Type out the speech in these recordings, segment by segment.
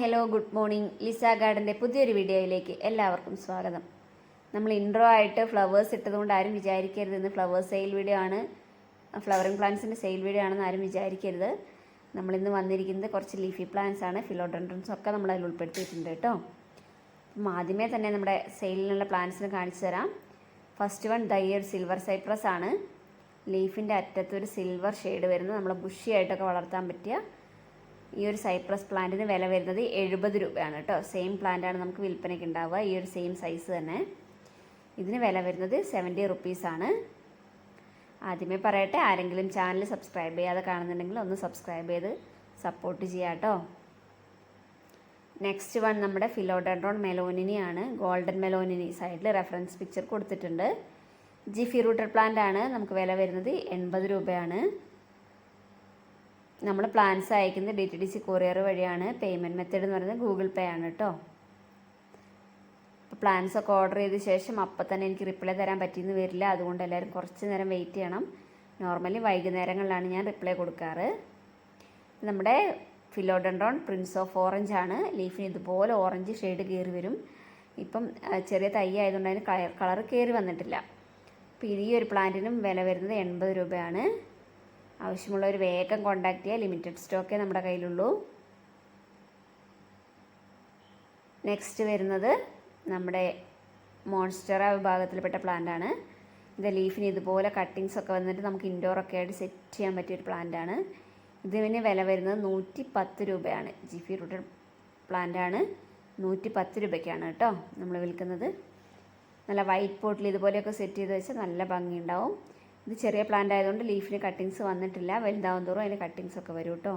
Hello good morning. Lisa ഗാർഡന്റെ പുതിയൊരു വീഡിയോയിലേക്ക് എല്ലാവർക്കും സ്വാഗതം. നമ്മൾ ഇൻട്രോ ആയിട്ട് ഫ്ലവേഴ്സ് ഇട്ടതുകൊണ്ട് ആരും വിചാരിക്കരുത്. ഇന്ന് ഫ്ലവേഴ്സ് സെയിൽ വീഡിയോ ആണ്. ഫ്ലവറിംഗ് പ്ലാന്റ്സിന്റെ സെയിൽ വീഡിയോ ആണെന്ന് ആരും വിചാരിക്കരുത്. നമ്മളിന്ന് വന്നിരിക്കുന്നത് കുറച്ച് ലീഫി പ്ലാന്റ്സ് ആണ്. ഫിലോഡൻഡ്രൻസ് ഒക്കെ നമ്മൾ അതിൽ ഉൾപ്പെടുത്തിയിട്ടുണ്ട് കേട്ടോ. അപ്പം ആദ്യമേ തന്നെ നമ്മുടെ സെയിലിനുള്ള പ്ലാന്റ്സിന് കാണിച്ചു തരാം. ഫസ്റ്റ് വൺ ദയ്യർ സിൽവർ സൈപ്രസ് ആണ്. ലീഫിന്റെ അറ്റത്തൊരു സിൽവർ ഷെയ്ഡ് വരുന്നത് നമ്മൾ ബുഷിയായിട്ടൊക്കെ വളർത്താൻ പറ്റിയ ഈ ഒരു സൈപ്രസ് പ്ലാന്റിന് വില വരുന്നത് എഴുപത് രൂപയാണ് കേട്ടോ. സെയിം പ്ലാന്റാണ് നമുക്ക് വിൽപ്പനയ്ക്ക് ഉണ്ടാവുക. ഈ ഒരു സെയിം സൈസ് തന്നെ. ഇതിന് വില വരുന്നത് സെവന്റി റുപ്പീസാണ് ആദ്യമേ പറയട്ടെ ആരെങ്കിലും ചാനൽ സബ്സ്ക്രൈബ് ചെയ്യാതെ കാണുന്നുണ്ടെങ്കിൽ ഒന്ന് സബ്സ്ക്രൈബ് ചെയ്ത് സപ്പോർട്ട് ചെയ്യാം കേട്ടോ. നെക്സ്റ്റ് വൺ നമ്മുടെ ഫിലോഡൻഡ്രോൺ മെലോനിനിയാണ് ഗോൾഡൻ മെലോനിനി സൈഡിൽ റെഫറൻസ് പിക്ചർ കൊടുത്തിട്ടുണ്ട്. ജിഫി റൂട്ടർ പ്ലാന്റ് ആണ്. നമുക്ക് വില വരുന്നത് എൺപത് രൂപയാണ്. നമ്മൾ പ്ലാൻസ് അയക്കുന്നത് D T D C courier വഴിയാണ്. പേയ്മെന്റ് മെത്തേഡ് എന്ന് പറയുന്നത് ഗൂഗിൾ പേ ആണ് കേട്ടോ അപ്പോൾ പ്ലാൻസ് ഒക്കെ ഓർഡർ ചെയ്ത ശേഷം അപ്പം തന്നെ എനിക്ക് റിപ്ലൈ തരാൻ പറ്റിയെന്ന് വരില്ല. അതുകൊണ്ട് എല്ലാവരും കുറച്ച് നേരം വെയിറ്റ് ചെയ്യണം. നോർമലി വൈകുന്നേരങ്ങളിലാണ് ഞാൻ റിപ്ലൈ കൊടുക്കാറ്. നമ്മുടെ ഫിലോഡൻഡ്രോൺ പ്രിൻസ് ഓഫ് ഓറഞ്ച് ആണ്. ലീഫിന് ഇതുപോലെ ഓറഞ്ച് ഷെയ്ഡ് കയറി വരും. ഇപ്പം ചെറിയ തൈ ആയതുകൊണ്ട് അതിന് കളർ കയറി വന്നിട്ടില്ല. അപ്പോൾ ഈ ഒരു പ്ലാന്റിനും വില വരുന്നത് എൺപത് രൂപയാണ്. ആവശ്യമുള്ളവർ വേഗം കോണ്ടാക്ട് ചെയ്യുക ലിമിറ്റഡ് സ്റ്റോക്കേ നമ്മുടെ കയ്യിലുള്ളൂ. നെക്സ്റ്റ് വരുന്നത് നമ്മുടെ മോൺസ്റ്ററ വിഭാഗത്തിൽപ്പെട്ട പ്ലാന്റ് ആണ്. ഇത് ലീഫിന് ഇതുപോലെ കട്ടിങ്സ് ഒക്കെ വന്നിട്ട് നമുക്ക് ഇൻഡോർ ഒക്കെ ആയിട്ട് സെറ്റ് ചെയ്യാൻ പറ്റിയൊരു പ്ലാന്റ് ആണ്. ഇതിന് വില വരുന്നത് നൂറ്റി പത്ത് രൂപയാണ് ജിഫി റൂട്ടഡ് പ്ലാന്റ് ആണ്. നൂറ്റി പത്ത് രൂപയ്ക്കാണ് കേട്ടോ നമ്മൾ വിൽക്കുന്നത്. നല്ല വൈറ്റ് പോട്ടിൽ ഇതുപോലെയൊക്കെ സെറ്റ് ചെയ്ത് വെച്ചാൽ നല്ല ഭംഗിയുണ്ടാവും. ഇത് ചെറിയ പ്ലാന്റ് ആയതുകൊണ്ട് ലീഫിന് കട്ടിങ്സ് വന്നിട്ടില്ല. വലുതാവും തോറും അതിന് കട്ടിങ്സ് ഒക്കെ വരും കേട്ടോ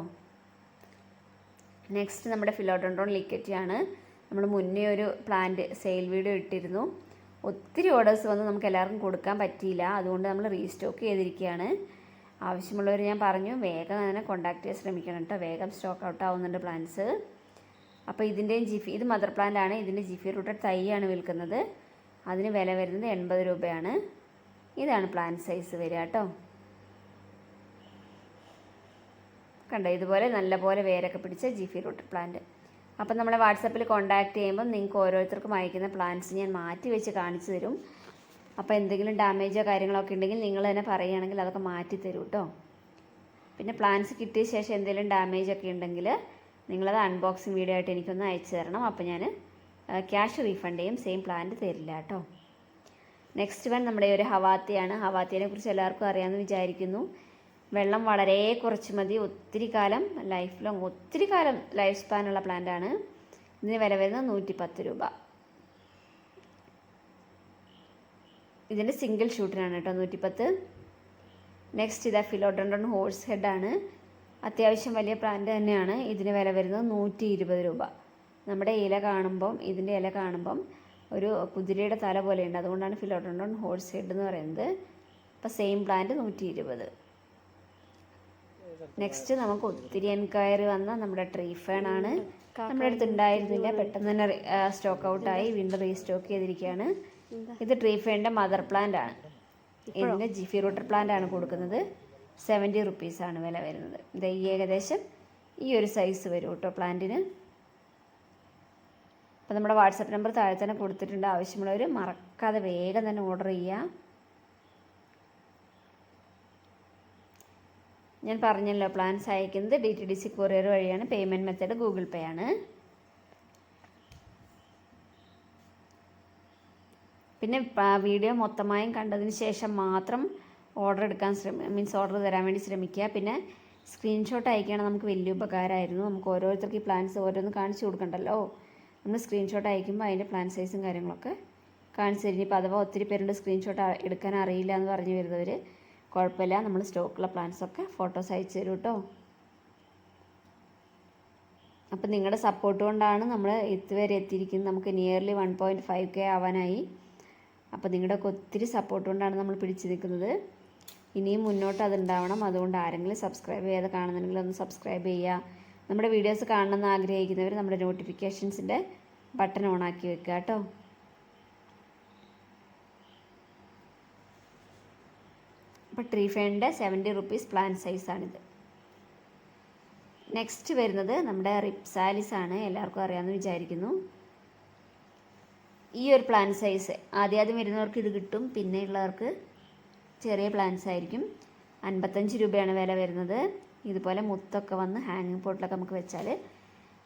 നെക്സ്റ്റ് നമ്മുടെ ഫിലോഡോൺഡോൺ ലിക്കറ്റിയാണ് നമ്മൾ മുന്നേ ഒരു പ്ലാന്റ് സെയിൽ വീഡിയോ ഇട്ടിരുന്നു. ഒത്തിരി ഓർഡേഴ്സ് വന്ന് നമുക്ക് എല്ലാവർക്കും കൊടുക്കാൻ പറ്റിയില്ല. അതുകൊണ്ട് നമ്മൾ റീസ്റ്റോക്ക് ചെയ്തിരിക്കുകയാണ്. ആവശ്യമുള്ളവർ ഞാൻ പറഞ്ഞു വേഗം അതിനെ കോണ്ടാക്ട് ചെയ്യാൻ ശ്രമിക്കണം കേട്ടോ വേഗം സ്റ്റോക്ക് ഔട്ട് ആവുന്നുണ്ട് പ്ലാന്റ്സ് അപ്പോൾ ഇതിന്റെയും ജിഫി ഇത് മദർ പ്ലാന്റ് ആണ്. ഇതിന്റെ ജിഫി റൂട്ടഡ് തൈയാണ് വിൽക്കുന്നത്. അതിന് വില വരുന്നത് എൺപത് രൂപയാണ്. ഇതാണ് പ്ലാന്റ് സൈസ് വരിക കേട്ടോ. കണ്ടോ ഇതുപോലെ നല്ലപോലെ വേരൊക്കെ പിടിച്ച ജിഫി റൂട്ട് പ്ലാന്റ് അപ്പം നമ്മളെ വാട്സപ്പിൽ കോൺടാക്ട് ചെയ്യുമ്പോൾ നിങ്ങൾക്ക് ഓരോരുത്തർക്കും അയക്കുന്ന പ്ലാന്റ്സ് ഞാൻ മാറ്റി വെച്ച് കാണിച്ചു തരും. അപ്പോൾ എന്തെങ്കിലും ഡാമേജോ കാര്യങ്ങളൊക്കെ ഉണ്ടെങ്കിൽ നിങ്ങൾ തന്നെ പറയുകയാണെങ്കിൽ അതൊക്കെ മാറ്റി തരും കേട്ടോ. പിന്നെ പ്ലാന്റ്സ് കിട്ടിയ ശേഷം എന്തെങ്കിലും ഡാമേജ് ഒക്കെ ഉണ്ടെങ്കിൽ നിങ്ങളത് അൺബോക്സിങ് വീഡിയോ ആയിട്ട് എനിക്കൊന്ന് അയച്ചു തരണം. അപ്പോൾ ഞാൻ ക്യാഷ് റീഫണ്ട് ചെയ്യും സെയിം പ്ലാന്റ് തരില്ല കേട്ടോ. നെക്സ്റ്റ് വൺ നമ്മുടെ ഒരു ഹവാത്തിയാണ്. ഹവാത്തിയെ കുറിച്ച് എല്ലാവർക്കും അറിയാമെന്ന് വിചാരിക്കുന്നു. വെള്ളം വളരെ കുറച്ച് മതി. ഒത്തിരി കാലം ലൈഫ് ലോങ് ഒത്തിരി കാലം ലൈഫ് സ്പാനുള്ള പ്ലാന്റ് ആണ്. ഇതിന് വില വരുന്നത് നൂറ്റി പത്ത് രൂപ ഇതിന്റെ സിംഗിൾ ഷൂട്ടിനാണ് കേട്ടോ നൂറ്റിപ്പത്ത്. നെക്സ്റ്റ് ഇതാ ഫിലോഡ്രണ്ടൺ ഹോഴ്സ് ഹെഡാണ് അത്യാവശ്യം വലിയ പ്ലാന്റ് തന്നെയാണ്. ഇതിന് വില വരുന്നത് നൂറ്റി ഇരുപത് രൂപ. നമ്മുടെ ഇല കാണുമ്പം ഇതിന്റെ ഇല കാണുമ്പം ഒരു കുതിരയുടെ തല പോലെയുണ്ട്. അതുകൊണ്ടാണ് ഫിലോഡൻഡൺ ഹോഴ്സ് ഹെഡ് എന്ന് പറയുന്നത്. അപ്പോൾ സെയിം പ്ലാന്റ് നൂറ്റി ഇരുപത് നെക്സ്റ്റ് നമുക്ക് ഒത്തിരി എൻക്വയറി വന്ന നമ്മുടെ ട്രീ ഫേൺ ആണ്. നമ്മുടെ അടുത്ത് ഉണ്ടായിരുന്നില്ല. പെട്ടെന്ന് തന്നെ സ്റ്റോക്ക് ഔട്ടായി വീണ്ടും റീസ്റ്റോക്ക് ചെയ്തിരിക്കുകയാണ്. ഇത് ട്രീ ഫേണിന്റെ മദർ പ്ലാന്റ് ആണ്. ഇതിന്റെ ജിഫി റൂട്ടർ പ്ലാന്റ് ആണ് കൊടുക്കുന്നത്. സെവന്റി റുപ്പീസാണ് വില വരുന്നത്. ഇത് ഈ ഏകദേശം ഈ ഒരു സൈസ് വരും കേട്ടോ പ്ലാന്റിന് അപ്പോൾ നമ്മുടെ വാട്സപ്പ് നമ്പർ താഴെ തന്നെ കൊടുത്തിട്ടുണ്ട്. ആവശ്യമുള്ളവർ മറക്കാതെ വേഗം തന്നെ ഓർഡർ ചെയ്യുക ഞാൻ പറഞ്ഞല്ലോ പ്ലാൻസ് അയക്കുന്നത് D T D C courier വഴിയാണ്. പേയ്മെന്റ് മെത്തേഡ് ഗൂഗിൾ പേ ആണ്. പിന്നെ വീഡിയോ മൊത്തമായും കണ്ടതിന് ശേഷം മാത്രം ഓർഡർ എടുക്കാൻ ശ്രമി മീൻസ് ഓർഡർ തരാൻ വേണ്ടി ശ്രമിക്കുക. പിന്നെ സ്ക്രീൻഷോട്ട് അയക്കുകയാണെങ്കിൽ നമുക്ക് വലിയ ഉപകാരമായിരുന്നു. നമുക്ക് ഓരോരുത്തർക്ക് ഈ പ്ലാൻസ് ഓരോന്ന് കാണിച്ചു കൊടുക്കണ്ടല്ലോ. നമ്മൾ സ്ക്രീൻഷോട്ട് അയക്കുമ്പോൾ അതിന്റെ പ്ലാൻ സൈസും കാര്യങ്ങളൊക്കെ കാണിച്ചു തരും. ഇപ്പോൾ അഥവാ ഒത്തിരി പേരുടെ സ്ക്രീൻഷോട്ട് എടുക്കാൻ അറിയില്ല എന്ന് പറഞ്ഞു വരുന്നവർ കുഴപ്പമില്ല. നമ്മൾ സ്റ്റോക്കുള്ള പ്ലാൻസൊക്കെ ഫോട്ടോസ് അയച്ചു തരും കേട്ടോ അപ്പം നിങ്ങളുടെ സപ്പോർട്ട് കൊണ്ടാണ് നമ്മൾ ഇതുവരെ എത്തിയിരിക്കുന്നത്. നമുക്ക് nearly one point five K ആവാനായി. അപ്പോൾ നിങ്ങളുടെയൊക്കെ ഒത്തിരി സപ്പോർട്ട് കൊണ്ടാണ് നമ്മൾ പിടിച്ചു നിൽക്കുന്നത്. ഇനിയും മുന്നോട്ട് അതുണ്ടാവണം അതുകൊണ്ട് ആരെങ്കിലും സബ്സ്ക്രൈബ് ചെയ്യാതെ കാണുന്നുണ്ടെങ്കിൽ ഒന്ന് സബ്സ്ക്രൈബ് ചെയ്യുക. നമ്മുടെ വീഡിയോസ് കാണണമെന്ന് ആഗ്രഹിക്കുന്നവർ നമ്മുടെ നോട്ടിഫിക്കേഷൻസിന്റെ ബട്ടൺ ഓൺ ആക്കി വെക്കുക കേട്ടോ. അപ്പോൾ ട്രീ ഫേണിന്റെ സെവന്റി റുപ്പീസ് പ്ലാൻ സൈസാണിത് നെക്സ്റ്റ് വരുന്നത് നമ്മുടെ റിപ്സാലിസ് ആണ്. എല്ലാവർക്കും അറിയാമെന്ന് വിചാരിക്കുന്നു. ഈ ഒരു പ്ലാൻ സൈസ് ആദ്യം വരുന്നവർക്ക് ഇത് കിട്ടും. പിന്നെയുള്ളവർക്ക് ചെറിയ പ്ലാൻസ് ആയിരിക്കും. അൻപത്തഞ്ച് രൂപയാണ് വില വരുന്നത്. ഇതുപോലെ മുത്തൊക്കെ വന്ന് ഹാങ്ങിങ് പോട്ടിലൊക്കെ നമുക്ക് വെച്ചാൽ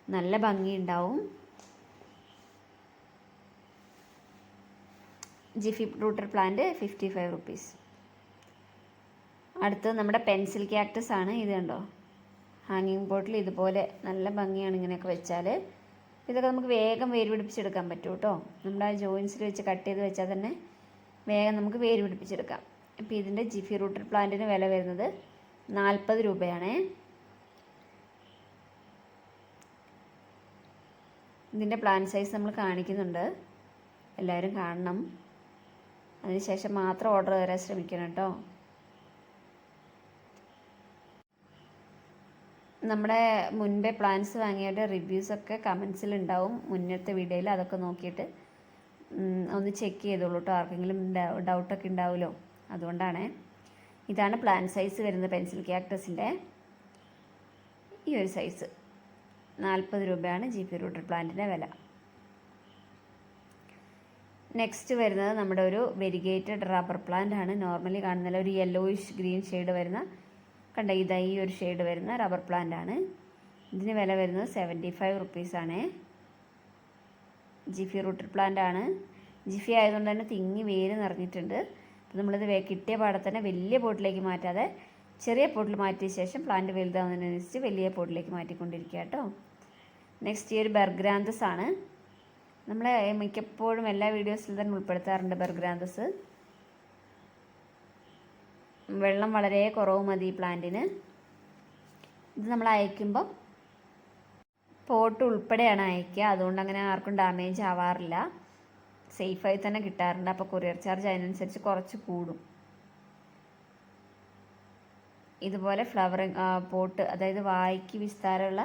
നല്ല ഭംഗി ഉണ്ടാവും jiffy rooter plant fifty five rupees അടുത്തത് നമ്മുടെ പെൻസിൽ ക്യാക്ടസ് ആണ്. ഇത് കണ്ടോ? ഹാങ്ങിങ് പോട്ടിൽ ഇതുപോലെ നല്ല ഭംഗിയാണ് ഇങ്ങനെയൊക്കെ വെച്ചാൽ ഇതൊക്കെ നമുക്ക് വേഗം വേര് പിടിപ്പിച്ചെടുക്കാൻ പറ്റും കേട്ടോ. നമ്മുടെ ആ ജോയിൻസിൽ വെച്ച് കട്ട് ചെയ്ത് വെച്ചാൽ തന്നെ വേഗം നമുക്ക് വേര് പിടിപ്പിച്ചെടുക്കാം അപ്പോൾ ഇതിന്റെ ജിഫി റൂട്ടർ പ്ലാന്റിന് വില വരുന്നത് നാൽപ്പത് രൂപയാണേ. ഇതിന്റെ പ്ലാൻ സൈസ് നമ്മൾ കാണിക്കുന്നുണ്ട്. എല്ലാവരും കാണണം. അതിനുശേഷം മാത്രം ഓർഡർ തരാൻ ശ്രമിക്കണം കേട്ടോ. നമ്മുടെ മുൻപേ പ്ലാൻസ് വാങ്ങിയവരുടെ റിവ്യൂസൊക്കെ കമൻസിൽ ഉണ്ടാവും. മുന്നത്തെ വീഡിയോയിൽ അതൊക്കെ നോക്കിയിട്ട് ഒന്ന് ചെക്ക് ചെയ്തോളൂ കേട്ടോ. ആർക്കെങ്കിലും ഡൗട്ടൊക്കെ ഉണ്ടാവുമല്ലോ. അതുകൊണ്ടാണ്. ഇതാണ് പ്ലാൻ സൈസ് വരുന്നത് പെൻസിൽ ക്യാക്ടസിന്റെ ഈ ഒരു സൈസ് നാൽപ്പത് രൂപയാണ് ജി പി റൂട്ടർ പ്ലാന്റിന്റെ വില. നെക്സ്റ്റ് വരുന്നത് നമ്മുടെ ഒരു വെരിഗേറ്റഡ് റബ്ബർ പ്ലാന്റ് ആണ്. നോർമലി കാണുന്ന ഒരു യെല്ലോയിഷ് ഗ്രീൻ ഷെയ്ഡ് വരുന്ന കണ്ട? ഇതാ ഈ ഒരു ഷെയ്ഡ് വരുന്ന റബ്ബർ പ്ലാന്റ് ആണ്. ഇതിന് വില വരുന്നത് സെവന്റി ഫൈവ് റുപ്പീസാണ് ജിഫി റൂട്ടർ പ്ലാന്റ് ആണ്. ജിഫി ആയതുകൊണ്ട് തന്നെ തിങ്ങി വേര് നിറഞ്ഞിട്ടുണ്ട്. അപ്പോൾ നമ്മളിത് കിട്ടിയ പാടെ തന്നെ വലിയ പോട്ടിലേക്ക് മാറ്റാതെ ചെറിയ പോട്ടിൽ മാറ്റിയ ശേഷം പ്ലാന്റ് വലുതാവുന്നതിനനുസരിച്ച് വലിയ പോട്ടിലേക്ക് മാറ്റിക്കൊണ്ടിരിക്കുക കേട്ടോ. നെക്സ്റ്റ് ഈ ഒരു ബർഗ്രാന്തസ് ആണ്. നമ്മൾ മിക്കപ്പോഴും എല്ലാ വീഡിയോസിലും തന്നെ ഉൾപ്പെടുത്താറുണ്ട് ബർഗ്രാന്തസ് വെള്ളം വളരെ കുറവ് മതി ഈ പ്ലാന്റിന് ഇത് നമ്മൾ അയക്കുമ്പം പോട്ട് ഉൾപ്പെടെയാണ് അയക്കുക. അതുകൊണ്ട് അങ്ങനെ ആർക്കും ഡാമേജ് ആവാറില്ല. സേഫായി തന്നെ കിട്ടാറുണ്ട്. അപ്പോൾ കൊറിയർ ചാർജ് അതിനനുസരിച്ച് കുറച്ച് കൂടും. ഇതുപോലെ ഫ്ലവറിങ് പോട്ട് അതായത് വായ്ക്ക് വിസ്താരമുള്ള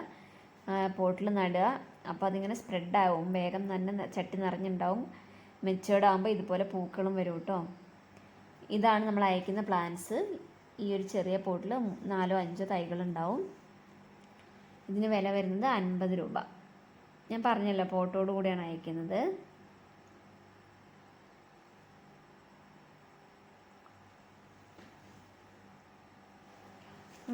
പോട്ടിൽ നടുക. അപ്പോൾ അതിങ്ങനെ സ്പ്രെഡ് ആവും. വേഗം തന്നെ ചട്ടി നിറഞ്ഞുണ്ടാവും. മെച്ചേർഡ് ആകുമ്പോൾ ഇതുപോലെ പൂക്കളും വരും കേട്ടോ ഇതാണ് നമ്മൾ അയക്കുന്ന പ്ലാന്റ്സ് ഈ ഒരു ചെറിയ പോട്ടിൽ നാലോ അഞ്ചോ തൈകളുണ്ടാവും. ഇതിന് വില വരുന്നത് അൻപത് രൂപ. ഞാൻ പറഞ്ഞല്ലോ പോട്ടോട് കൂടിയാണ് അയക്കുന്നത്.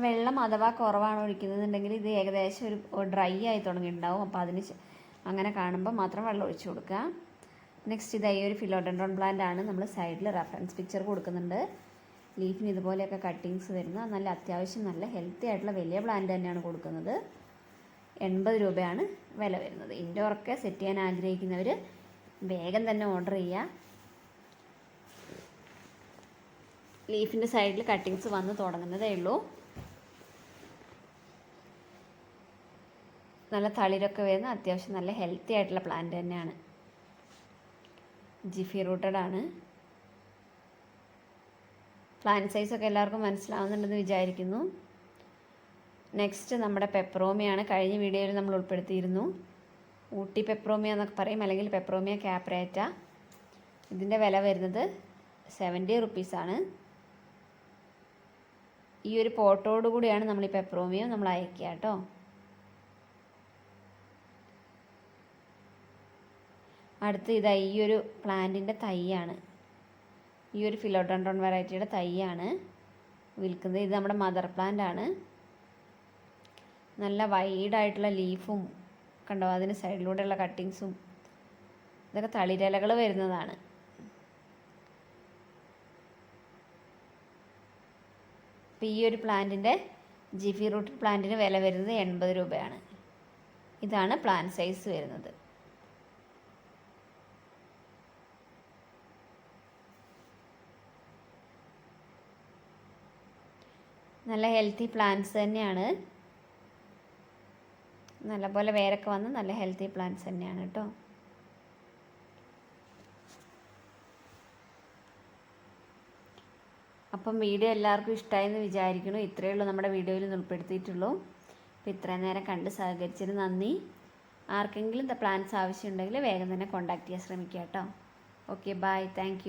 വെള്ളം അഥവാ കുറവാണ് ഒഴിക്കുന്നതെന്നുണ്ടെങ്കിൽ ഇത് ഏകദേശം ഒരു ഡ്രൈ ആയി തുടങ്ങിയിട്ടുണ്ടാവും. അപ്പോൾ അതിന് അങ്ങനെ കാണുമ്പോൾ മാത്രം വെള്ളം ഒഴിച്ചു കൊടുക്കുക. നെക്സ്റ്റ് ഇതായി ഒരു ഫിലോഡൻഡ്രോൺ പ്ലാന്റ് ആണ് നമ്മൾ സൈഡിൽ റെഫറൻസ് പിക്ചർ കൊടുക്കുന്നുണ്ട്. ലീഫിന് ഇതുപോലെയൊക്കെ കട്ടിങ്സ് വരുന്ന നല്ല അത്യാവശ്യം നല്ല ഹെൽത്തി ആയിട്ടുള്ള വലിയ പ്ലാന്റ് തന്നെയാണ് കൊടുക്കുന്നത്. എൺപത് രൂപയാണ് വില വരുന്നത്. ഇൻഡോറൊക്കെ സെറ്റ് ചെയ്യാൻ ആഗ്രഹിക്കുന്നവർ വേഗം തന്നെ ഓർഡർ ചെയ്യുക. ലീഫിന്റെ സൈഡിൽ കട്ടിങ്സ് വന്ന് തുടങ്ങുന്നതേ ഉള്ളൂ. നല്ല തളിരൊക്കെ വരുന്ന അത്യാവശ്യം നല്ല ഹെൽത്തി ആയിട്ടുള്ള പ്ലാന്റ് തന്നെയാണ്. ജിഫി റൂട്ടഡ് ആണ്. പ്ലാന്റ് സൈസൊക്കെ എല്ലാവർക്കും മനസ്സിലാവുന്നുണ്ടെന്ന് വിചാരിക്കുന്നു. നെക്സ്റ്റ് നമ്മുടെ പെപ്രോമിയാണ് കഴിഞ്ഞ വീഡിയോയിൽ നമ്മൾ ഉൾപ്പെടുത്തിയിരുന്നു. ഊട്ടി പെപ്രോമിയ എന്നൊക്കെ പറയും അല്ലെങ്കിൽ പെപ്രോമിയ ക്യാപ്രേറ്റ ഇതിന്റെ വില വരുന്നത് സെവന്റി റുപ്പീസാണ് ഈ ഒരു പോട്ടോടുകൂടിയാണ് നമ്മൾ ഈ പെപ്രോമിയം നമ്മൾ അയക്കുക കേട്ടോ. അടുത്ത് ഇതാ ഈ ഒരു പ്ലാന്റിന്റെ തൈയാണ്. ഈ ഒരു ഫിലോഡോൺഡ്രോൺ വെറൈറ്റിയുടെ തൈയാണ്. വിൽക്കുന്നത്. ഇത് നമ്മുടെ മദർ പ്ലാന്റ് ആണ്. നല്ല വൈഡായിട്ടുള്ള ലീഫും കണ്ടോ? അതിന് സൈഡിലൂടെയുള്ള കട്ടിങ്സും ഇതൊക്കെ തളിരലകൾ വരുന്നതാണ്. അപ്പോൾ ഈ ഒരു പ്ലാന്റിന്റെ ജിഫി റൂട്ട് പ്ലാന്റിന് വില വരുന്നത് എൺപത് രൂപയാണ്. ഇതാണ് പ്ലാന്റ് സൈസ് വരുന്നത്. നല്ല ഹെൽത്തി പ്ലാന്റ്സ് തന്നെയാണ്. നല്ലപോലെ വേരൊക്കെ വന്ന് നല്ല ഹെൽത്തി പ്ലാന്റ്സ് തന്നെയാണ് കേട്ടോ അപ്പം വീഡിയോ എല്ലാവർക്കും ഇഷ്ടമായെന്ന് വിചാരിക്കുന്നു. ഇത്രയേ ഉള്ളൂ നമ്മുടെ വീഡിയോയിൽ ഉൾപ്പെടുത്തിയിട്ടുള്ളൂ. അപ്പോൾ ഇത്രയും നേരം കണ്ട് സഹകരിച്ചതിന് നന്ദി. ആർക്കെങ്കിലും പ്ലാൻസ് ആവശ്യമുണ്ടെങ്കിൽ വേഗം തന്നെ കോണ്ടാക്ട് ചെയ്യാൻ ശ്രമിക്കുക കേട്ടോ ഓക്കെ ബായ് താങ്ക്